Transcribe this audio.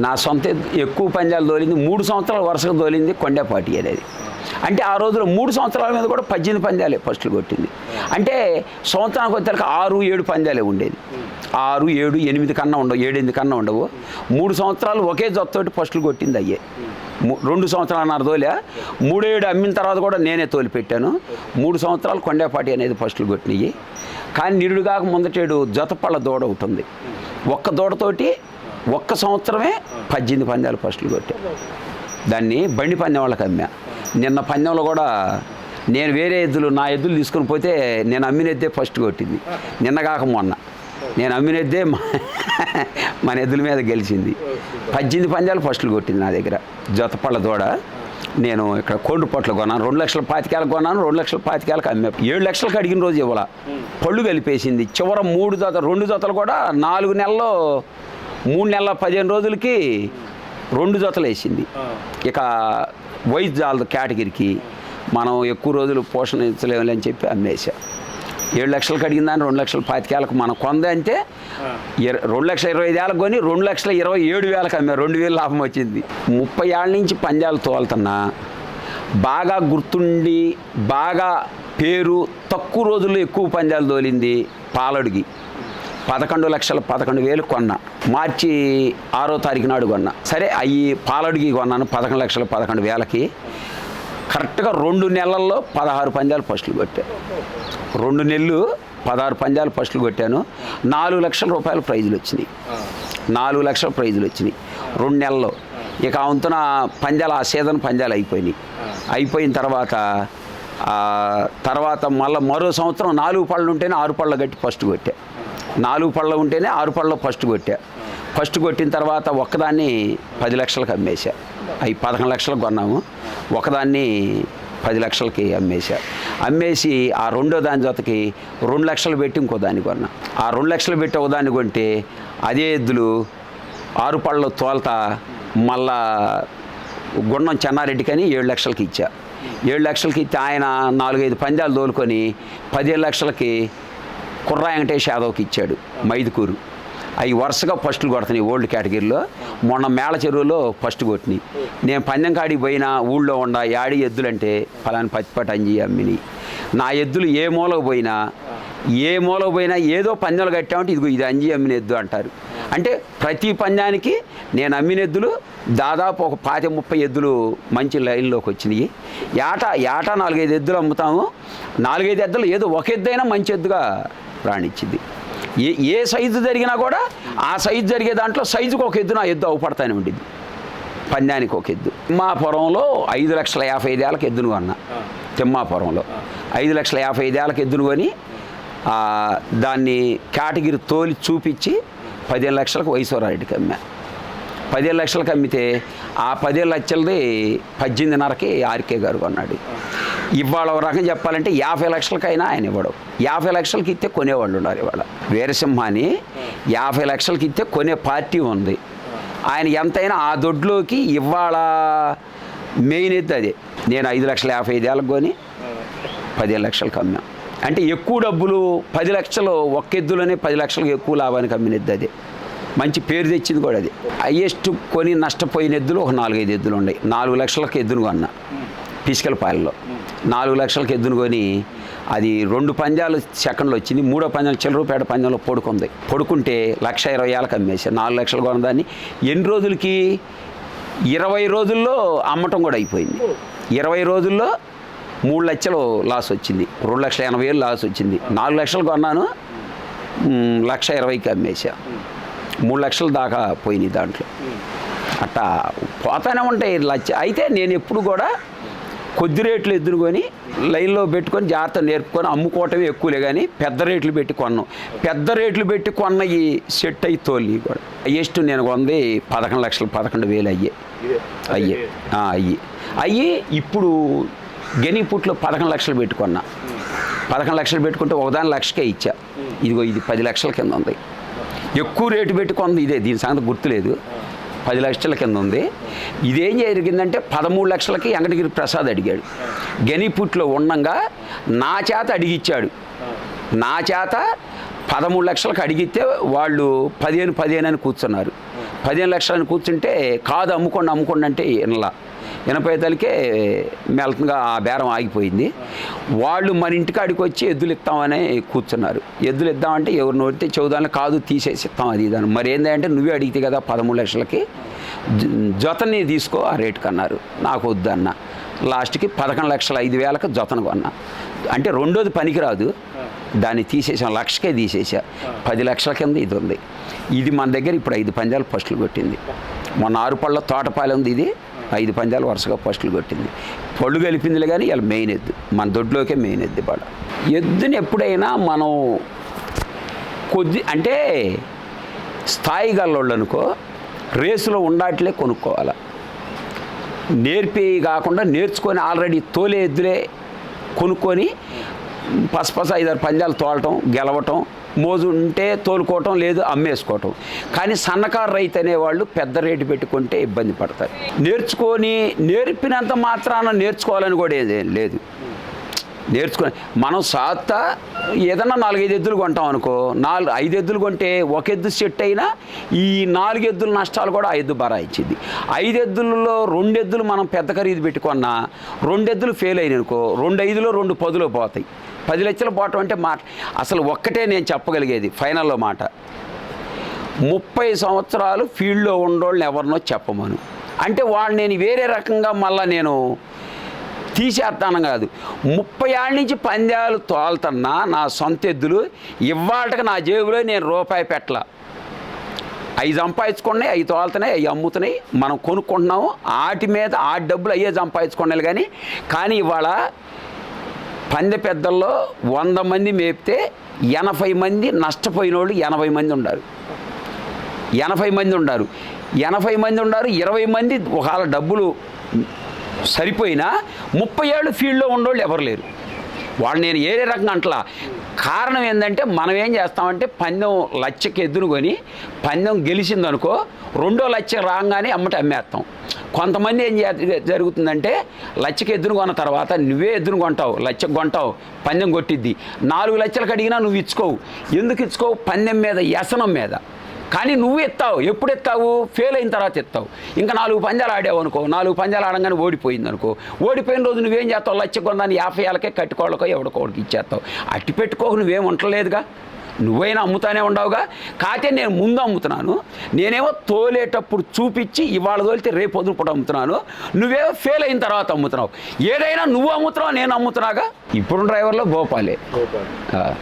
నా సొంత ఎక్కువ పందాలు తోలింది మూడు సంవత్సరాల వరుసగా తోలింది కొండేపాటి అనేది. అంటే ఆ రోజులో మూడు సంవత్సరాల మీద కూడా పద్దెనిమిది పందాలే ఫస్ట్లు కొట్టింది. అంటే సంవత్సరానికి వచ్చేసరికి ఆరు ఏడు పందాలే ఉండేది. ఆరు ఏడు ఎనిమిది కన్నా ఉండవు ఏడెనిమిది కన్నా ఉండవు. మూడు సంవత్సరాలు ఒకే జొత్తోటి ఫస్ట్లు కొట్టింది అయ్యే. రెండు సంవత్సరాలన్నర తోలే మూడేడు అమ్మిన తర్వాత కూడా నేనే తోలి పెట్టాను. మూడు సంవత్సరాలు కొండేపాటి అనేది ఫస్ట్లు కొట్టినాయి. కానీ నిరుడు కాక ముందటేడు జతపళ్ళ దూడ ఒకటి ఉంది. ఒక్క దూడతోటి ఒక్క సంవత్సరమే పద్దెనిమిది పందాలు ఫస్ట్లు కొట్టా. దాన్ని బండి పందెం వాళ్ళకి అమ్మా. నిన్న పందెంలో కూడా నేను వేరే ఎద్దులు నా ఎద్దులు తీసుకొని పోతే నేను అమ్మిన ఎద్దే ఫస్ట్ కొట్టింది. నిన్న కాక మొన్న. నేను అమ్మిన ఎద్దే మా- మన ఎద్దుల మీద గెలిచింది. పద్దెనిమిది పందాలు ఫస్ట్లు కొట్టింది నా దగ్గర. జతపళ్ళ దూడ నేను ఇక్కడ కోండు పొట్లు కొన్నాను. రెండు లక్షల పాతికేలకు కొన్నాను రెండు లక్షల పాతికేలకు అమ్మే. ఏడు లక్షలకు అడిగిన రోజు ఇవ్వాల. పళ్ళు కలిపేసింది. చివర మూడు జత రెండు జతలు కూడా నాలుగు నెలల్లో మూడు నెలల పదిహేను రోజులకి రెండు జతలు వేసింది. ఇక వయసు జాలదు కేటగిరీకి మనం ఎక్కువ రోజులు పోషణ ఇచ్చలేమని అని చెప్పి అమ్మేశా. ఏడు లక్షలకు అడిగిన దాన్ని రెండు లక్షల పాతికేలకు మనం కొంద అంటే రెండు లక్షల ఇరవై ఐదు వేలకు కొని రెండు లక్షల ఇరవై ఏడు వేలకు అమ్మే రెండు వేలు లాభం వచ్చింది. ముప్పై ఏళ్ళ నుంచి పంజాలు తోలుతున్నా బాగా గుర్తుండి బాగా పేరు తక్కువ రోజుల్లో ఎక్కువ పంజాలు తోలింది పాలడుగి. పదకొండు లక్షల పదకొండు వేలు కొన్నా. మార్చి ఆరో తారీఖు నాడు కొన్నా. సరే అవి పాలడికి కొన్నాను పదకొండు లక్షల పదకొండు వేలకి. కరెక్ట్గా రెండు నెలల్లో పదహారు పందాలు ఫస్ట్లు కొట్టా. రెండు నెలలు పదహారు పందాలు ఫస్ట్లు కొట్టాను. నాలుగు లక్షల రూపాయల ప్రైజులు వచ్చినాయి. నాలుగు లక్షల ప్రైజులు వచ్చినాయి. రెండు నెలల్లో. ఇక అవుతున్న పందాలు ఆ సీజన్ పందాలు అయిపోయినాయి. అయిపోయిన తర్వాత తర్వాత మళ్ళీ మరో సంవత్సరం నాలుగు పళ్ళు ఉంటేనే ఆరు పళ్ళు కట్టి ఫస్ట్ కొట్టా. నాలుగు పళ్ళ ఉంటేనే ఆరు పళ్ళ ఫస్ట్ కొట్టా. ఫస్ట్ కొట్టిన తర్వాత ఒక్కదాన్ని పది లక్షలకు అమ్మేశా. అవి పదకొండు లక్షలకు కొన్నాము. ఒకదాన్ని పది లక్షలకి అమ్మేశా. అమ్మేసి ఆ రెండో దాని జతకి రెండు లక్షలు పెట్టి ఇంకో దాన్ని కొన్నా. ఆ రెండు లక్షలు పెట్టి ఒక దాన్ని కొంటే అదే ఎద్దులు ఆరు పళ్ళు తోల్తా మళ్ళా గుండం చెన్నారెడ్డికి అని ఏడు లక్షలకి ఇచ్చా. ఏడు లక్షలకి ఇస్తే ఆయన నాలుగైదు పందాలు తోలుకొని పదిహేను లక్షలకి కుర్రా వెంకటేష్ యాదవ్కి ఇచ్చాడు మైదుకూరు. అవి వరుసగా ఫస్టులు కొడుతున్నాయి ఓల్డ్ కేటగిరీలో. మొన్న మేళ చెరువులో ఫస్ట్ కొట్టినాయి. నేను పందెం కాడికి పోయిన ఊళ్ళో ఉండ యాడి ఎద్దులంటే ఫలాని పచ్చిపట్టు అంజి అమ్మిని. నా ఎద్దులు ఏ మూలకు పోయినా ఏ మూలకు పోయినా ఏదో పందెలు కట్టామంటే ఇదిగో ఇది అంజి అమ్మిన ఎద్దు అంటారు. అంటే ప్రతి పందానికి నేను అమ్మిన ఎద్దులు దాదాపు ఒక పాతి ముప్పై ఎద్దులు మంచి లైన్లోకి వచ్చినాయి. ఏటా ఏటా నాలుగైదు ఎద్దులు అమ్ముతాము. నాలుగైదు ఎద్దులు ఏదో ఒక ఎద్దైనా మంచి ఎద్దుగా రాణించింది ఏ ఏ సైజు జరిగినా కూడా ఆ సైజు జరిగే దాంట్లో సైజుకి ఒక ఎద్దు నా ఎద్దు అవుపడతానే ఉండింది పందానికి ఒక ఎద్దు. తిమ్మాపురంలో ఐదు లక్షల యాభై ఐదేళ్ళకి ఎద్దును కొన్నా. తిమ్మాపురంలో ఐదు లక్షల యాభై ఐదేళ్ళకి ఎద్దును కొని దాన్ని కేటగిరి తోలి చూపించి పదిహేను లక్షలకు వైశ్వరారెడ్డికి అమ్మా. పదిహేను లక్షలకు అమ్మితే ఆ పదిహేను లక్షలది పద్దెనిమిదిన్నరకి ఆర్కే గారు కొన్నాడు. ఇవాళ ఒక రకం చెప్పాలంటే యాభై లక్షలకైనా ఆయన ఇవ్వడు. యాభై లక్షలకి ఇస్తే కొనేవాళ్ళు ఉన్నారు ఇవాళ. వీరసింహాని యాభై లక్షలకి ఇస్తే కొనే పార్టీ ఉంది. ఆయన ఎంతైనా ఆ దొడ్లోకి ఇవాళ మెయిన్ ఎద్దు అదే. నేను ఐదు లక్షల యాభై ఐదు ఏళ్ళకి కొని పదిహేను లక్షలకు అమ్మాం అంటే ఎక్కువ డబ్బులు పది లక్షలు ఒక్క ఎద్దులోనే పది లక్షలకు ఎక్కువ లాభానికి అమ్మిన అది. మంచి పేరు తెచ్చింది కూడా అది. హయ్యెస్ట్ కొని నష్టపోయిన ఎద్దులు ఒక నాలుగైదు ఎద్దులు ఉన్నాయి. నాలుగు లక్షలకు ఎద్దును కొన్నా. పిసికలపాయల్లో నాలుగు లక్షలకు ఎద్దును కొని అది రెండు పంజాలు సెకండ్లో వచ్చింది మూడో పంజాలు చిల్లరూపేట పంజంలో పడుకుంది. పడుకుంటే లక్ష ఇరవై ఏళ్ళకి అమ్మేసి నాలుగు లక్షలు కొనదాన్ని ఎన్ని రోజులకి? ఇరవై రోజుల్లో అమ్మటం కూడా అయిపోయింది. ఇరవై రోజుల్లో మూడు లక్షలు లాస్ వచ్చింది. రెండు లక్షల ఎనభై వేలు లాస్ వచ్చింది. నాలుగు లక్షలు కొన్నాను లక్ష ఇరవైకి అమ్మేసా మూడు లక్షల దాకా పోయినాయి దాంట్లో. అట్టా పోతానే ఉంటాయి లచ్చ అయితే నేను ఎప్పుడు కూడా కొద్ది రేట్లు ఎదురుకొని లైన్లో పెట్టుకొని జాగ్రత్త నేర్పుకొని అమ్ముకోవటమే ఎక్కువలే కానీ పెద్ద రేట్లు పెట్టి కొన్నాం. పెద్ద రేట్లు పెట్టి కొన్న ఈ సెట్ అయ్యి తోలి కూడా. హయ్యెస్ట్ నేను కొంది పదకొండు లక్షలు పదకొండు వేలు అయ్యే. అయ్యే. అయ్యి. అయ్యి ఇప్పుడు గెనీపుట్లో పదకొండు లక్షలు పెట్టుకున్నా పదకొండు లక్షలు పెట్టుకుంటే ఒకదాని లక్షకే ఇచ్చా. ఇదిగో ఇది పది లక్షల కింద ఉంది. ఎక్కువ రేటు పెట్టుకుంది ఇదే దీని సంగతి గుర్తులేదు. పది లక్షల కింద ఉంది. ఇదేం జరిగిందంటే పదమూడు లక్షలకి వెంకటగిరి ప్రసాద్ అడిగాడు. గనిపుట్లో ఉండంగా నా చేత అడిగిచ్చాడు. నా చేత పదమూడు లక్షలకు అడిగితే వాళ్ళు పదిహేను పదిహేను అని కూర్చున్నారు. పదిహేను లక్షలని కూర్చుంటే కాదు అమ్ముకోండి అమ్ముకోండి అంటే ఎనభై తలకే మెల్తంగా ఆ బేరం ఆగిపోయింది. వాళ్ళు మన ఇంటికాడికి వచ్చి ఎద్దులు ఇస్తామని కూర్చున్నారు. ఎద్దులు ఇద్దామంటే ఎవరు నోడితే చెబుదాన్ని కాదు తీసేసి ఇస్తాం అది ఇదని. మరి ఏంటంటే నువ్వే అడిగితే కదా పదమూడు లక్షలకి. జ- జతని తీసుకో ఆ రేటుకి అన్నారు నాకు వద్దన్న లాస్ట్కి పదకొండు లక్షల ఐదు వేలకు జతను కొన్నా. అంటే రెండోది పనికిరాదు. దాన్ని తీసేసాం లక్షకే తీసేసా. పది లక్షల కింద ఇది ఉంది. ఇది మన దగ్గర ఇప్పుడు ఐదు పంజాలు ఫస్టులు కొట్టింది. మొన్న ఆరు పళ్ళ తోటపాలెం ఉంది ఇది. ఐదు పందాలు వరుసగా ఫస్ట్లు కొట్టింది. పళ్ళు గెలిపిందిలే కానీ ఇలా మెయిన్ ఎద్దు. మన దొడ్లోకే మెయిన్ ఎద్దు బాడ ఎద్దుని ఎప్పుడైనా మనం కొద్ది అంటే స్థాయి గల్లోళ్ళు అనుకో రేసులో ఉండాట్లే కొనుక్కోవాలి. నేర్పి కాకుండా నేర్చుకొని ఆల్రెడీ తోలే ఎద్దులే కొనుక్కొని పసపస ఐదారు పందాలు తోలటం గెలవటం మోజు ఉంటే తోలుకోవటం లేదు అమ్మేసుకోవటం. కానీ సన్నకారు రైతు అనేవాళ్ళు పెద్ద రేటు పెట్టుకుంటే ఇబ్బంది పడతారు. నేర్చుకొని నేర్పినంత మాత్రాన నేర్చుకోవాలని కూడా ఏదేం లేదు. నేర్చుకొని మనం సాత్త ఏదన్నా నాలుగైదు ఎద్దులు కొంటాం అనుకో నాలుగు ఐదు ఎద్దులు కొంటే ఒక ఎద్దు సెట్ అయినా ఈ నాలుగు ఎద్దుల నష్టాలు కూడా ఆ ఎద్దు బరాయించింది ఐదు ఎద్దులలో రెండు ఎద్దులు మనం పెద్ద ఖరీదు పెట్టుకున్నా రెండు ఎద్దులు ఫెయిల్ అయినాయి అనుకో రెండు ఐదులో రెండు పదులో పోతాయి. పది లక్షలు పోవటం అంటే మాట. అసలు ఒక్కటే నేను చెప్పగలిగేది ఫైనల్లో మాట. ముప్పై సంవత్సరాలు ఫీల్డ్లో ఉండోళ్ళని ఎవరినో చెప్పమను. అంటే వాళ్ళు నేను వేరే రకంగా మళ్ళీ నేను తీసేస్తాను కాదు. ముప్పై ఏళ్ళ నుంచి పందాలు తోలుతున్నా నా సొంత ఎద్దులు ఇవాళకి నా జేబులో నేను రూపాయి పెట్టల. అవి సంపాదించుకున్నాయి అవి తోలుతున్నాయి అవి అమ్ముతున్నాయి మనం కొనుక్కుంటున్నాము. వాటి మీద ఆ డబ్బులు అయ్యే సంపాదించుకున్నాయి కానీ కానీ ఇవాళ పందె పెద్దల్లో వంద మంది మేపితే ఎనభై మంది నష్టపోయిన వాళ్ళు ఎనభై మంది ఉన్నారు ఎనభై మంది ఉన్నారు ఎనభై మంది ఉన్నారు ఇరవై మంది ఒకవేళ డబ్బులు సరిపోయినా ముప్పై ఏళ్ళు ఫీల్డ్లో ఉన్నోళ్ళు ఎవరు లేరు. వాళ్ళు నేను ఏ రకంగా అంటలా. కారణం ఏంటంటే మనం ఏం చేస్తామంటే పందెం లచ్చకి ఎద్దునుకొని పందెం గెలిచిందనుకో రెండో లచ్చ రాగానే అమ్మటి అమ్మేస్తాం. కొంతమంది ఏం జరుగుతుందంటే లచ్చకి ఎద్దును కొన్న తర్వాత నువ్వే ఎద్దును కొంటావు లచ్చకు కొంటావు పందెం కొట్టిద్ది. నాలుగు లక్షలకు అడిగినా నువ్వు ఇచ్చుకోవు. ఎందుకు ఇచ్చుకోవు? పందెం మీద వ్యసనం మీద. కానీ నువ్వు ఎత్తావు. ఎప్పుడు ఎత్తావు? ఫెయిల్ అయిన తర్వాత ఎత్తావు. ఇంకా నాలుగు పంజాలు ఆడావు అనుకో నాలుగు పంజాలు ఆడంగానే ఓడిపోయింది అనుకో. ఓడిపోయిన రోజు నువ్వేం చేస్తావు? లచ్చ కొందాన్ని యాభై ఏళ్ళకే కట్టుకోళ్ళకో ఎవడికోడికి ఇచ్చేస్తావు. అట్టి పెట్టుకోకు నువ్వేం ఉండలేదుగా నువ్వైనా అమ్ముతానే ఉండవుగా. కాకపోతే నేను ముందు అమ్ముతున్నాను. నేనేమో తోలేటప్పుడు చూపించి ఇవాళ తోలితే రేపు పొద్దున పూట అమ్ముతున్నాను. నువ్వేమో ఫెయిల్ అయిన తర్వాత అమ్ముతున్నావు. ఏదైనా నువ్వు అమ్ముతున్నావు నేను అమ్ముతున్నాగా? ఇప్పుడు డ్రైవర్లో భోపాలే ఆ.